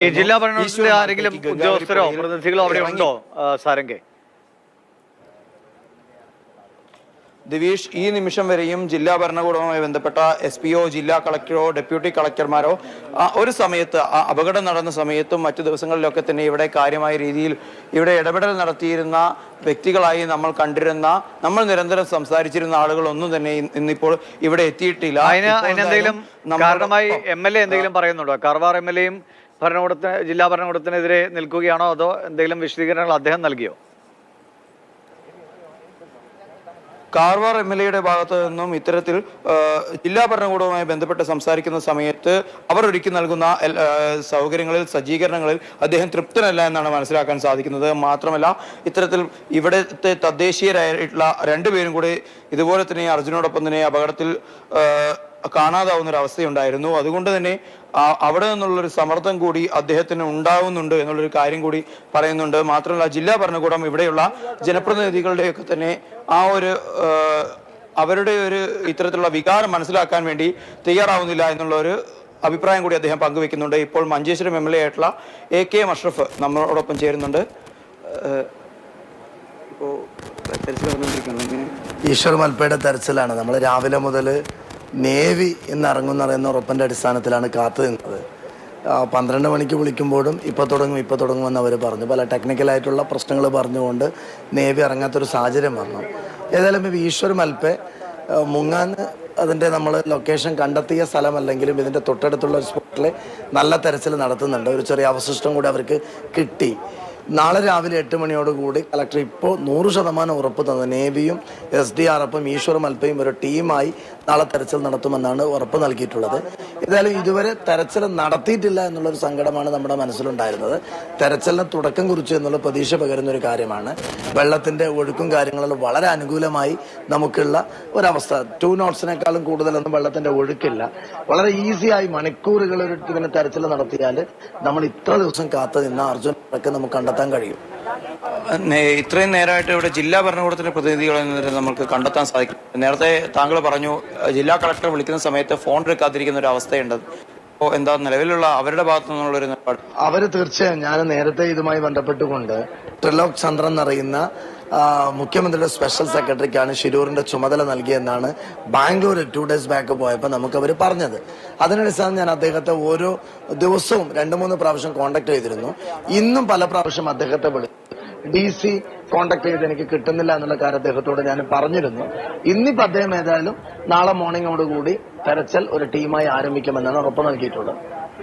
ഈ ജില്ലാ ഭരണകൂടത്തിലെ ആരെങ്കിലും ഉദ്യോഗസ്ഥരോ പ്രതിനിധികളോ അവിടെ ഉണ്ടോ? സാരംഗെ. ദിവീഷ് ഈ നിമിഷം വരെയും ജില്ലാ ഭരണകൂടവുമായി ബന്ധപ്പെട്ട എസ് പി ഒ ജില്ലാ കളക്ടറോ ഡെപ്യൂട്ടി കളക്ടർമാരോ ഒരു സമയത്ത് ആ അപകടം നടന്ന സമയത്തും മറ്റു ദിവസങ്ങളിലൊക്കെ തന്നെ ഇവിടെ കാര്യമായ രീതിയിൽ ഇവിടെ ഇടപെടൽ നടത്തിയിരുന്ന വ്യക്തികളായി നമ്മൾ കണ്ടിരുന്ന നമ്മൾ നിരന്തരം സംസാരിച്ചിരുന്ന ആളുകളൊന്നും തന്നെ ഇന്ന് ഇന്നിപ്പോൾ ഇവിടെ എത്തിയിട്ടില്ല. അതിനെന്തെങ്കിലും കാരണമായി എം എൽ എ എന്തെങ്കിലും പറയുന്നുണ്ടോ? കർവാർ എം എൽ എയും ഭരണകൂടത്തിന് ജില്ലാ ഭരണകൂടത്തിനെതിരെ നിൽക്കുകയാണോ അതോ എന്തെങ്കിലും വിശദീകരണങ്ങൾ അദ്ദേഹം നൽകിയോ? കാർവാർ എം എൽ എയുടെ ഭാഗത്തു നിന്നും ഇത്തരത്തിൽ ജില്ലാ ഭരണകൂടവുമായി ബന്ധപ്പെട്ട് സംസാരിക്കുന്ന സമയത്ത് അവർ ഒരുക്കി നൽകുന്ന സൗകര്യങ്ങളിൽ സജ്ജീകരണങ്ങളിൽ അദ്ദേഹം തൃപ്തനല്ല എന്നാണ് മനസ്സിലാക്കാൻ സാധിക്കുന്നത്. മാത്രമല്ല ഇത്തരത്തിൽ ഇവിടുത്തെ തദ്ദേശീയരായിട്ടുള്ള രണ്ടുപേരും കൂടി ഇതുപോലെ തന്നെ അർജുനോടൊപ്പം തന്നെ അപകടത്തിൽ കാണാതാവുന്ന ഒരു അവസ്ഥയുണ്ടായിരുന്നു അതുകൊണ്ട് തന്നെ അവിടെ നിന്നുള്ളൊരു സമ്മർദ്ദം കൂടി അദ്ദേഹത്തിന് ഉണ്ടാവുന്നുണ്ട് എന്നുള്ളൊരു കാര്യം കൂടി പറയുന്നുണ്ട്. മാത്രമല്ല ജില്ലാ ഭരണകൂടം ഇവിടെയുള്ള ജനപ്രതിനിധികളുടെയൊക്കെ തന്നെ ആ ഒരു അവരുടെ ഒരു ഇത്തരത്തിലുള്ള വികാരം മനസ്സിലാക്കാൻ വേണ്ടി തയ്യാറാവുന്നില്ല എന്നുള്ള ഒരു അഭിപ്രായം കൂടി അദ്ദേഹം പങ്കുവെക്കുന്നുണ്ട്. ഇപ്പോൾ മഞ്ചേശ്വരം എം എൽ എ ആയിട്ടുള്ള എ കെ എം അഷ്റഫ് നമ്മളോടൊപ്പം ചേരുന്നുണ്ട്. ഇപ്പോൾ ഈശ്വർ മൽപ്പയുടെ തെരച്ചിലാണ്. നമ്മൾ രാവിലെ മുതൽ നേവി എന്നിറങ്ങുമെന്ന് പറയുന്ന ഉറപ്പിന്റെ അടിസ്ഥാനത്തിലാണ് കാത്തു നിന്നത്. പന്ത്രണ്ട് മണിക്ക് വിളിക്കുമ്പോഴും ഇപ്പോൾ തുടങ്ങും ഇപ്പോൾ തുടങ്ങുമെന്ന് അവർ പറഞ്ഞു. പല ടെക്നിക്കലായിട്ടുള്ള പ്രശ്നങ്ങൾ പറഞ്ഞുകൊണ്ട് നേവി ഇറങ്ങാത്തൊരു സാഹചര്യം വന്നു. ഏതായാലും ഇപ്പോൾ ഈശ്വർ മൽപ്പെ മുങ്ങാൻ അതിന്റെ നമ്മൾ ലൊക്കേഷൻ കണ്ടെത്തിയ സ്ഥലമല്ലെങ്കിലും ഇതിന്റെ തൊട്ടടുത്തുള്ള ഒരു സ്പോട്ടിൽ നല്ല തെരച്ചിൽ നടത്തുന്നുണ്ട്. ഒരു ചെറിയ അവശിഷ്ടം കൂടി അവർക്ക് കിട്ടി. നാളെ രാവിലെ എട്ട് മണിയോടുകൂടി കളക്ടർ ഇപ്പോൾ നൂറ് ശതമാനം ഉറപ്പ് തന്നത് നേവിയും എസ് ഡി ആർ എഫും ഈശ്വർ മൽപ്പയും ഒരു ടീമായി നാളെ തെരച്ചിൽ നടത്തുമെന്നാണ് ഉറപ്പ് നൽകിയിട്ടുള്ളത്. ഏതായാലും ഇതുവരെ തെരച്ചിൽ നടത്തിയിട്ടില്ല എന്നുള്ളൊരു സങ്കടമാണ് നമ്മുടെ മനസ്സിലുണ്ടായിരുന്നത്. തെരച്ചിലിന് തുടക്കം കുറിച്ചു എന്നുള്ള പ്രതീക്ഷ പകരുന്ന ഒരു കാര്യമാണ്. വെള്ളത്തിന്റെ ഒഴുക്കും കാര്യങ്ങളും വളരെ അനുകൂലമായി നമുക്കുള്ള ഒരവസ്ഥ. ടു നോട്ട്സിനേക്കാളും കൂടുതലൊന്നും വെള്ളത്തിന്റെ ഒഴുക്കില്ല. വളരെ ഈസിയായി മണിക്കൂറുകൾ ഇതിന് തെരച്ചിൽ നടത്തിയാൽ നമ്മൾ ഇത്ര ദിവസം കാത്തു നിന്ന അർജുനൊക്കെ നമുക്ക് കണ്ടെത്താൻ കഴിയും. നേ- ഇത്രയും നേരമായിട്ട് ഇവിടെ ജില്ലാ ഭരണകൂടത്തിന്റെ പ്രതിനിധികളെ നിന്ന് നമുക്ക് കണ്ടെത്താൻ സാധിക്കും. നേരത്തെ താങ്കൾ പറഞ്ഞു ജില്ലാ കളക്ടർ വിളിക്കുന്ന സമയത്ത് ഫോൺ എടുക്കാതിരിക്കുന്ന ഒരു അവസ്ഥയുണ്ട്. അപ്പോൾ എന്താ നിലവിലുള്ള അവരുടെ ഭാഗത്തു നിന്നുള്ള ഒരു നിലപാട്? അവർ തീർച്ചയായും ഞാൻ നേരത്തെ ഇതുമായി ബന്ധപ്പെട്ടുകൊണ്ട് ത്രിലോക് ചന്ദ്രൻ എന്നറിയുന്ന മുഖ്യമന്ത്രിയുടെ സ്പെഷ്യൽ സെക്രട്ടറിക്കാണ് ഷിരൂറിന്റെ ചുമതല നൽകിയെന്നാണ് ബാംഗ്ലൂർ ടു ഡേയ്സ് ബാക്ക് പോയപ്പോൾ നമുക്ക് അവർ പറഞ്ഞത്. അതിനടിസ്ഥാനം ഞാൻ അദ്ദേഹത്തെ ഓരോ ദിവസവും രണ്ട് മൂന്ന് പ്രാവശ്യം കോണ്ടാക്ട് ചെയ്തിരുന്നു. ഇന്നും പല പ്രാവശ്യം അദ്ദേഹത്തെ വിളിച്ചു ഡി സി കോണ്ടാക്ട് ചെയ്ത് എനിക്ക് കിട്ടുന്നില്ല എന്നുള്ള കാര്യം അദ്ദേഹത്തോട് ഞാൻ പറഞ്ഞിരുന്നു. ഇന്നിപ്പോ അദ്ദേഹം ഏതായാലും നാളെ മോർണിംഗോട് കൂടി തെരച്ചിൽ ഒരു ടീമായി ആരംഭിക്കുമെന്നാണ് ഉറപ്പ് നൽകിയിട്ടുള്ളത്.